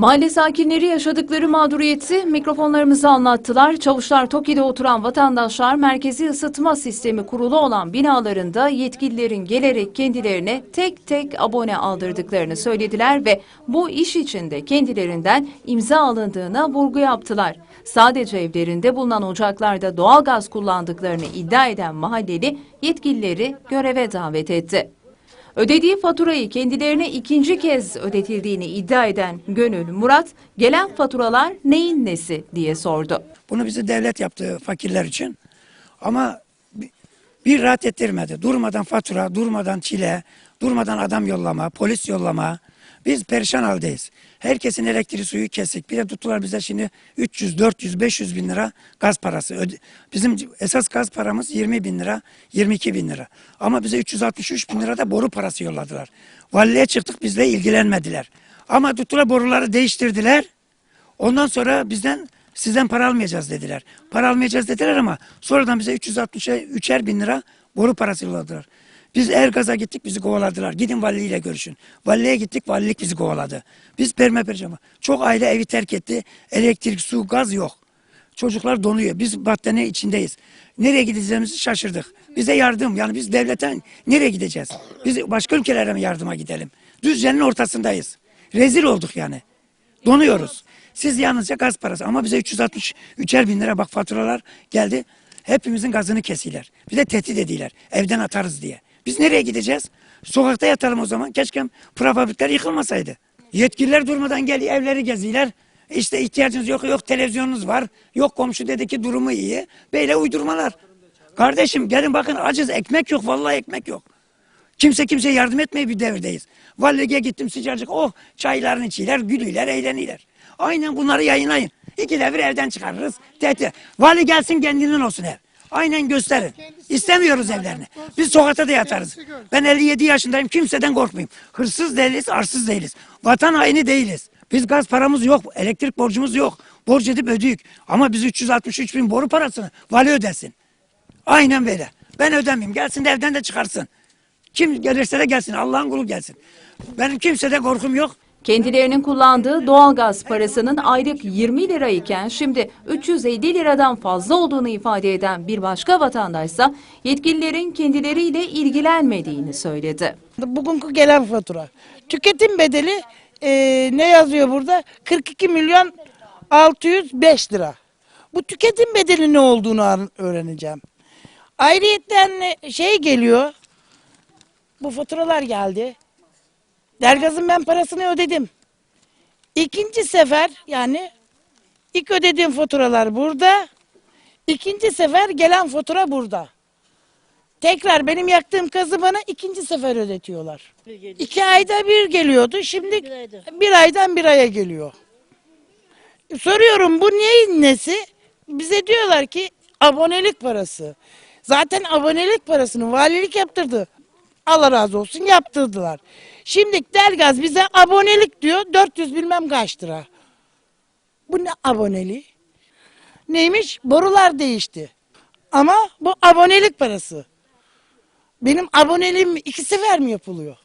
Mahalle sakinleri yaşadıkları mağduriyeti mikrofonlarımıza anlattılar. Çavuşlar Toki'de oturan vatandaşlar merkezi ısıtma sistemi kurulu olan binalarında yetkililerin gelerek kendilerine tek tek abone aldırdıklarını söylediler ve bu iş içinde kendilerinden imza alındığına vurgu yaptılar. Sadece evlerinde bulunan ocaklarda doğalgaz kullandıklarını iddia eden mahalleli yetkilileri göreve davet etti. Ödediği faturayı kendilerine ikinci kez ödetildiğini iddia eden Gönül Murat, gelen faturalar neyin nesi diye sordu. Bunu bizi devlet yaptı fakirler için. Ama bi- bir rahat ettirmedi. Durmadan fatura, durmadan çile, durmadan adam yollama, polis yollama. Biz perişan haldeyiz. Herkesin elektriği suyu kesik. Bir de tuttular bize şimdi 300, 400, 500 bin lira gaz parası. Bizim esas gaz paramız 20 bin lira, 22 bin lira. Ama bize 363 bin lira da boru parası yolladılar. Valiliğe çıktık bizle ilgilenmediler. Ama tuttular boruları değiştirdiler. Ondan sonra bizden sizden para almayacağız dediler. Para almayacağız dediler ama sonradan bize 363'er bin lira boru parası yolladılar. Biz Ergaz'a gittik bizi kovaladılar. Gidin valiyle görüşün. Valiliğe gittik valilik bizi kovaladı. Biz perişan. Çok aile evi terk etti. Elektrik, su, gaz yok. Çocuklar donuyor. Biz battaniye içindeyiz. Nereye gideceğimizi şaşırdık. Bize yardım yani biz devletten nereye gideceğiz? Biz başka ülkelere mi yardıma gidelim? Düzce'nin ortasındayız. Rezil olduk yani. Donuyoruz. Siz yalnızca gaz parası ama bize 363'er bin lira bak faturalar geldi. Hepimizin gazını kesiler. Bize tehdit ediler. Evden atarız diye. Biz nereye gideceğiz? Sokakta yatalım o zaman. Keşke prefabrikler yıkılmasaydı. Yetkililer durmadan geliyor evleri geziyorlar. İşte ihtiyacınız yok, yok televizyonunuz var. Yok komşu dedi ki durumu iyi. Böyle uydurmalar. Kardeşim gelin bakın acız ekmek yok vallahi ekmek yok. Kimse kimseye yardım etmeye bir devirdeyiz. Valiliğe gittim sıcacık oh çaylarını içiler, gülüler, eğleniler. Aynen bunları yayınlayın. İki devir evden çıkarırız. Tehdit. Vali gelsin kendinden olsun ev. Aynen gösterin. İstemiyoruz evlerini. Biz sokakta da yatarız. Ben 57 yaşındayım. Kimseden korkmayayım. Hırsız değiliz, arsız değiliz. Vatan haini değiliz. Biz gaz paramız yok. Elektrik borcumuz yok. Borç edip ödüyük. Ama biz 363 bin boru parasını vali ödesin. Aynen böyle. Ben ödemeyeyim. Gelsin de evden de çıkarsın. Kim gelirse de gelsin. Allah'ın kulu gelsin. Benim kimseden korkum yok. Kendilerinin kullandığı doğalgaz parasının aylık 20 lira iken şimdi 350 liradan fazla olduğunu ifade eden bir başka vatandaşsa yetkililerin kendileriyle ilgilenmediğini söyledi. Bugünkü gelen fatura. Tüketim bedeli eee, ne yazıyor burada? 42 milyon 605 lira. Bu tüketim bedeli ne olduğunu öğreneceğim. Ayrıyetten e, şey geliyor. Bu faturalar geldi. Dergaz'ın ben parasını ödedim. İkinci sefer yani ilk ödediğim faturalar burada. İkinci sefer gelen fatura burada. Tekrar benim yaktığım kazı bana ikinci sefer ödetiyorlar. İki ayda bir geliyordu. Şimdi bir aydan bir aya geliyor. Soruyorum bu neyin nesi? Bize diyorlar ki abonelik parası. Zaten abonelik parasını valilik yaptırdı. Allah razı olsun yaptırdılar. Şimdi Dergaz bize abonelik diyor 400 bilmem kaç lira. Bu ne aboneliği? Neymiş? Borular değişti. Ama bu abonelik parası. Benim aboneliğim iki sefer mi yapılıyor?